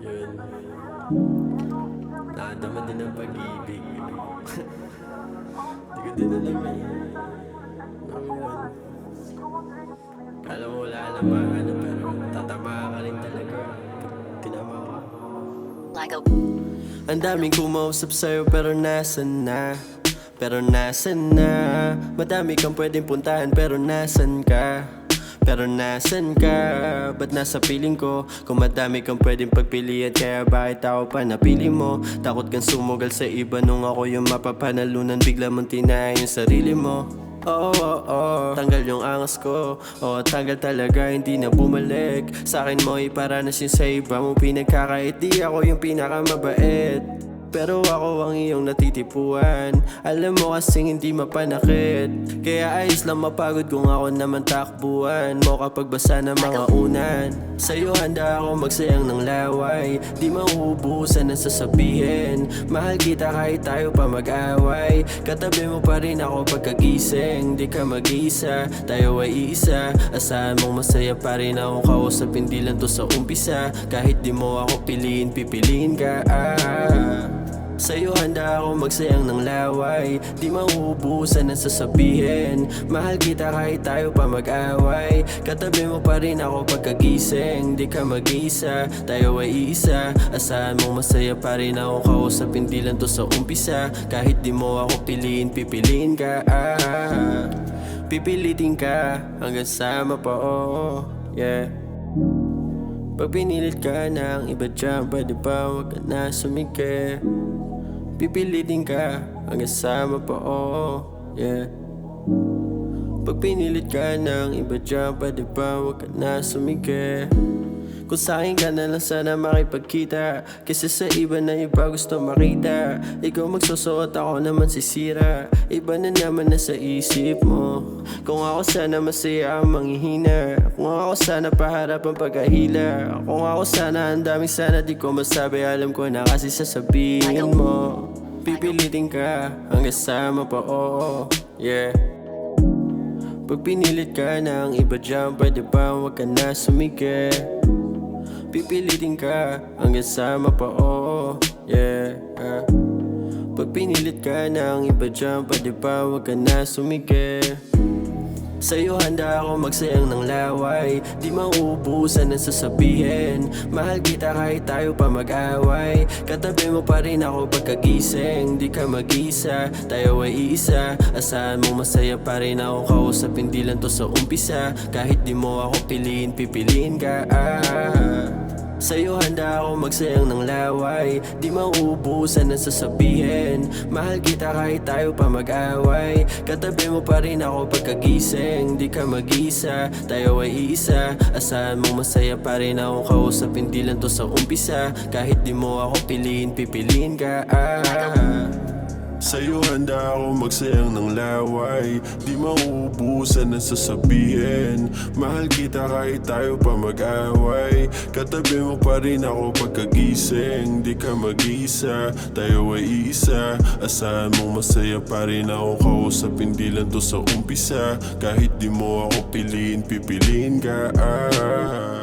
Yun. Nakadama din ng pag-ibig. Hindi ko din alam eh. Ano yun? Kala mo wala naman ano pero tatama ka rin talaga. Tinama ka. Like a Ang daming kumausap sa'yo pero nasan na Pero nasan na Madami kang pwedeng puntahan pero nasan ka pero nasan ka? Ba't nasa piling ko? Kung madami kang pwedeng pagpilian Kaya bakit ako pa napili mo? Takot kang sumugal sa iba Nung ako yung mapapanalunan Bigla mong tinahin yung sarili mo Oo, oo, oo. Tanggal yung angas ko Oo, tanggal talaga, hindi na bumalik Sa akin mo iparanas yung sa iba mo Pinagkakait, di ako yung pinakamabait pero ako ang iyong natitipuan. Alam mo kasing hindi mapanakit. Kaya ayos lang mapagod kung ako naman takbuhan. Mo kapag basa ng mga unan. Sa'yo handa ako magsayang ng laway. Di mauubusan ang sasabihin. Mahal kita kahit tayo pa mag-away. Katabi mo pa rin ako pagkagising. Di ka mag-isa, tayo ay iisa. Asahan mong masaya pa rin ako kausap Hindi lang to sa umpisa. Kahit di mo ako piliin, pipiliin ka ah. Sa'yo handa ako magsayang ng laway. Di mauubusan ang sasabihin. Mahal kita kahit tayo pa mag-away. Katabi mo pa rin ako pagkagising. Di ka mag-isa, tayo ay iisa Asahan mong masaya pa rin ako kausap Hindi lang to sa umpisa. Kahit di mo ako piliin, pipiliin ka ah. Pipilitin ka hanggang sama pa oh Yeah. Pag pinilit ka ng iba dyan, pwede ba wag ka na sumikip Pipilitin ka hanggang sama pa, oo, yeah. Pag pinilit ka ng iba dyan, pwede ba wag ka na sumikip kung sa'kin ka na lang sana makipagkita. Kasi sa iba na iba gusto makita. Ikaw magsusuot ako naman sisira. Iba na naman na sa isip mo. Kung ako sana masaya ang manghihina. Kung ako sana paharap ang pagkahila Kung ako sana ang daming sana di ko masabi. Alam ko na kasi sasabihin mo. Pipilitin ka hanggang sama pa, oo, yeah. Pag pinilit ka ng iba dyan, pwede ba wag ka na sumigil? Pipilitin ka hanggang sama pa, oo, yeah Pag pinilit ka ng iba dyan, pwede ba wag ka na sumigil? Sa'yo handa ako magsayang ng laway. Di mauubusan ang sasabihin. Mahal kita kahit tayo pa mag-away. Katabi mo pa rin ako pagkagising. Di ka mag-isa, tayo ay iisa Asahan mong masaya pa rin ako kausap Hindi lang to sa umpisa. Kahit di mo ako piliin, pipiliin ka ah. Sa'yo handa ako magsayang ng laway. Di mauubusan ang sasabihin. Mahal kita kahit tayo pa mag-away. Katabi mo pa rin ako pagkagising. Di ka mag-isa, tayo ay iisa. Asahan mong masaya pa rin ako kausap Hindi lang to sa umpisa. Kahit di mo ako piliin, pipiliin ka. Ah. Sa'yo handa ako magsayang ng laway. Di mauubusan ang sasabihin. Mahal kita kahit tayo pa mag-away. Katabi mo pa rin ako pagkagising. Di ka mag-isa, tayo ay iisa Asahan mong masaya pa rin ako kausap Hindi lang to sa umpisa. Kahit di mo ako piliin, pipiliin ka. Ah.